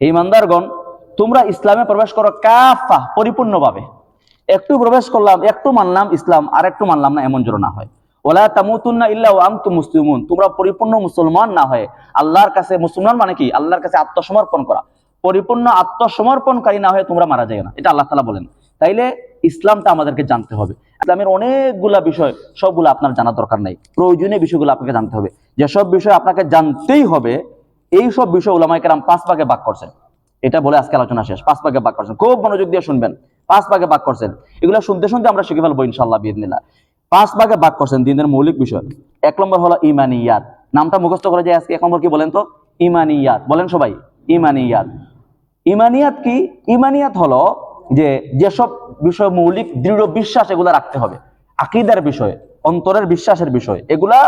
ইমানদারগণ, তোমরা ইসলামে প্রবেশ করো কাফা পরিপূর্ণভাবে। একটু প্রবেশ করলাম, একটু মানলাম ইসলাম আর একটু মানলাম না, এমন যেন না হয়। ওলা তামুতুন্না ইল্লা আনতুম মুসলিমুন। তোমরা পরিপূর্ণ মুসলমান না হয়ে আল্লাহর কাছে, মুসলমান মানে কি? আল্লাহর কাছে আত্মসমর্পণ করা। পরিপূর্ণ আত্মসমর্পণকারী না হয়ে তোমরা মারা যায় না। এটা আল্লাহ তালা বলেন। তাইলে ইসলামটা আমাদেরকে জানতে হবে। ইসলামের অনেকগুলা বিষয়, সবগুলো আপনার জানা দরকার নাই। প্রয়োজনীয় বিষয়গুলো আপনাকে জানতে হবে। যেসব বিষয় আপনাকে জানতেই হবে, এই সব বিষয় ওলামাই কেরাম পাঁচ ভাগে ভাগ করছেন। এটা বলে আজকে আলোচনা শেষ। পাঁচ ভাগে ভাগ করছেন। খুব মনোযোগ দিয়ে শুনবেন। পাঁচ ভাগে ভাগ করছেন। এগুলো শুনতে শুনতে আমরা শিখে ফেলব ইনশাল্লাহ বিদিনিল্লা পাঁচ ভাগে ভাগ করছেন দিনের মৌলিক বিষয়। এক নম্বর হলো ইমানিয়াত। নামটা মুখস্থ করে যায় আজকে। এক নম্বর কি বলেন তো? ইমানিয়াত। বলেন সবাই, ইমানিয়াত। ইমানিয়াত কি? ইমানিয়াত হলো যে যেসব বিষয় মৌলিক দৃঢ় বিশ্বাস এগুলা রাখতে হবে। আকিদার বিষয়, অন্তরের বিশ্বাসের বিষয়, এগুলা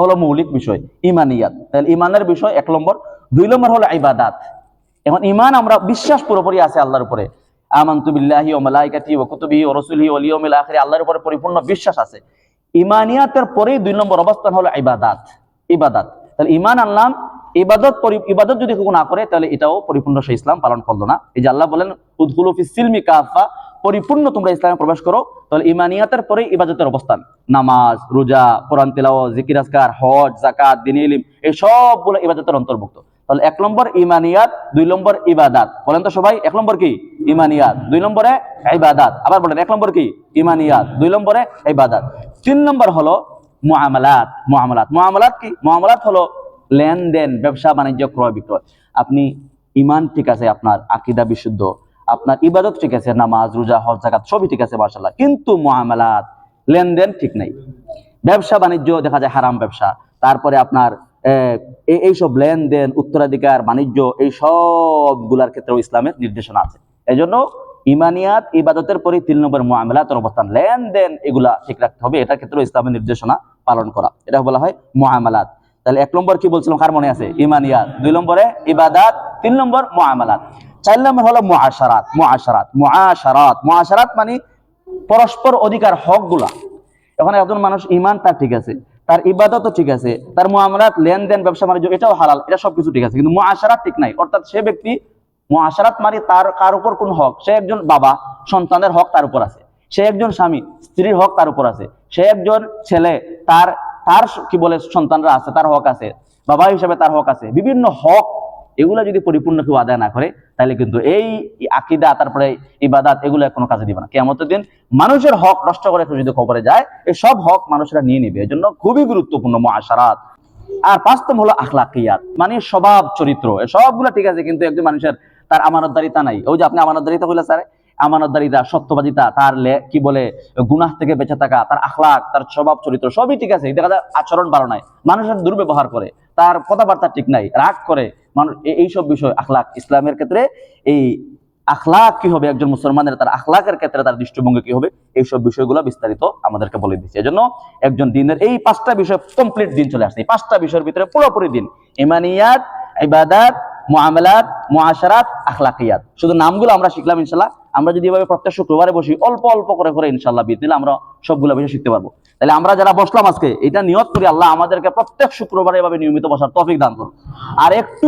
হলো মৌলিক বিষয়, ইমানিয়াত। তাহলে ইমানের বিষয় এক নম্বর, দুই নম্বর হলো ইবাদাত। এখন ইমান আমরা বিশ্বাস পুরোপুরি আছে আল্লাহর উপরে। আল্লাহর উপরে পরিপূর্ণ বিশ্বাস আছে। ইমানিয়াতের পরেই দুই নম্বর অবস্থান হলো ইবাদাত ইবাদাত। তাহলে ইমান আনলাম, ইবাদত ইবাদত যদি কেউ না করে, তাহলে এটাও পরিপূর্ণ সে ইসলাম পালন করল না। এই যে আল্লাহ বলেন, উদখুলু ফিস সিলমি পরিপূর্ণ তোমরা ইসলামে প্রবেশ করো, তাহলে ইমানিয়াতের পরে ইবাদতের অবস্থান। নামাজ, রোজা, কোরআন, তেলাওয়াত, জিকির, আজকার, হজ, যাকাত, দিন ইলিম, এই সবগুলো ইবাদতের অন্তর্ভুক্ত। তাহলে এক নম্বর ইমানিয়াত, দুই নম্বর ইবাদাত। বলেন তো সবাই, এক নম্বর কি? ইমানিয়াত। দুই নম্বরে ইবাদাত। আবার বলেন, এক নম্বর কি? ইমানিয়াত। দুই নম্বরে ইবাদাত। তিন নম্বর হলো মুআমালাত। মুআমালাত। মুআমালাত কি? মুআমালাত হলো লেনদেন, ব্যবসা, বাণিজ্য ক্রয় বিক্রয় আপনি ইমান ঠিক আছে, আপনার আকিদা বিশুদ্ধ। আপনার ইবাদত ঠিক আছে, নামাজ, রোজা, হজ জাকাত সবই ঠিক আছে মার্শাল্লাহ কিন্তু মুআমালাত লেনদেন ঠিক নাই। ব্যবসা বাণিজ্য দেখা যায় হারাম ব্যবসা। তারপরে আপনার এইসব লেনদেন, উত্তরাধিকার, বাণিজ্য, এই সবগুলার ক্ষেত্রেও ইসলামের নির্দেশনা আছে। এই জন্য ইমানিয়াত, ইবাদতের পরে তিন নম্বর মুআমালাতের অবস্থান। লেনদেন এগুলা ঠিক রাখতে হবে, এটার ক্ষেত্রেও ইসলামের নির্দেশনা পালন করা। এটা বলা হয় মুআমালাত তাহলে এক নম্বর কি বলছিলাম? কার মনে আছে। ইমানিয়াত। দুই নম্বরে ইবাদাত, তিন নম্বর মুআমালাত চার নম্বর হলো মুআশারাত মুআশারাত মুআশারাত মুআশারাত মানে পরস্পর অধিকার হকগুলা। এখন একজন মানুষ ইমান তার ঠিক আছে, তার ইবাদতও ঠিক আছে, তার মুআমালাত, লেনদেন, ব্যবসা, বাণিজ্য, এটাও হালাল, এটা সবকিছু ঠিক আছে, কিন্তু মুআশারাত ঠিক নাই। অর্থাৎ সে ব্যক্তি মুআশারাত মানে তার, কার উপর কোন হক, সে একজন বাবা, সন্তানের হক তার উপর আছে, সে একজন স্বামী, স্ত্রীর হক তার উপর আছে, সে একজন ছেলে, তার তার কি বলে সন্তানরা আছে, তার হক আছে, বাবা হিসেবে তার হক আছে, বিভিন্ন হক এগুলা যদি পরিপূর্ণ কেউ আদায় না করে, তাহলে কিন্তু এই আকিদা, তারপরে ইবাদাত, এগুলো কোনো কাজে দিবে না। কেমতের দিন মানুষের হক নষ্ট করে যদি খবরে যায়, এই সব হক মানুষরা নিয়ে নিবে। এই জন্য খুবই গুরুত্বপূর্ণ মুআশারাত আর বাস্তব হলো আখলাকিয়াত মানে স্বভাব, চরিত্র। সবগুলো ঠিক আছে, কিন্তু একজন মানুষের তার আমানতদারিতা নাই। ওই যে আপনি আমানতদারিতা হইলে স্যার, আমানতদারিতা, সত্যবাদিতা, তার লে- কি বলে, গুনাহ থেকে বেঁচে থাকা, তার আখলাক, তার স্বভাব, চরিত্র, সবই ঠিক আছে। দেখা যায় আচরণ ভালো নাই। মানুষের দুর্ব্যবহার করে, তার কথাবার্তা ঠিক নাই, রাগ করে মানুষ এইসব বিষয়, আখলাক। ইসলামের ক্ষেত্রে এই আখলাক কি হবে? একজন মুসলমানের তার আখলাকের ক্ষেত্রে তার দৃষ্টিভঙ্গি কি হবে? এইসব বিষয়গুলো বিস্তারিত আমাদেরকে বলে দিচ্ছে। এজন্য একজন দিনের এই পাঁচটা বিষয় কমপ্লিট দিন চলে আসছে। এই পাঁচটা বিষয়ের ভিতরে পুরোপুরি দিন। ইমানিয়াত, ইবাদাত, মুআমালাত, মুআশারাত, আখলাকিয়াত। শুধু নামগুলো আমরা শিখলাম ইনশাল্লাহ। আমরা যদি এভাবে প্রত্যেক শুক্রবারে বসি, অল্প অল্প করে করে ইনশাল্লাহ বিদ দিলে আমরা সবগুলো বিষয় শিখতে পারব। তাহলে আমরা যারা বসলাম আজকে, এটা নিয়ত করি আল্লাহ আমাদেরকে প্রত্যেক শুক্রবারে এভাবে নিয়মিত বসার তৌফিক দান করুন। আর একটু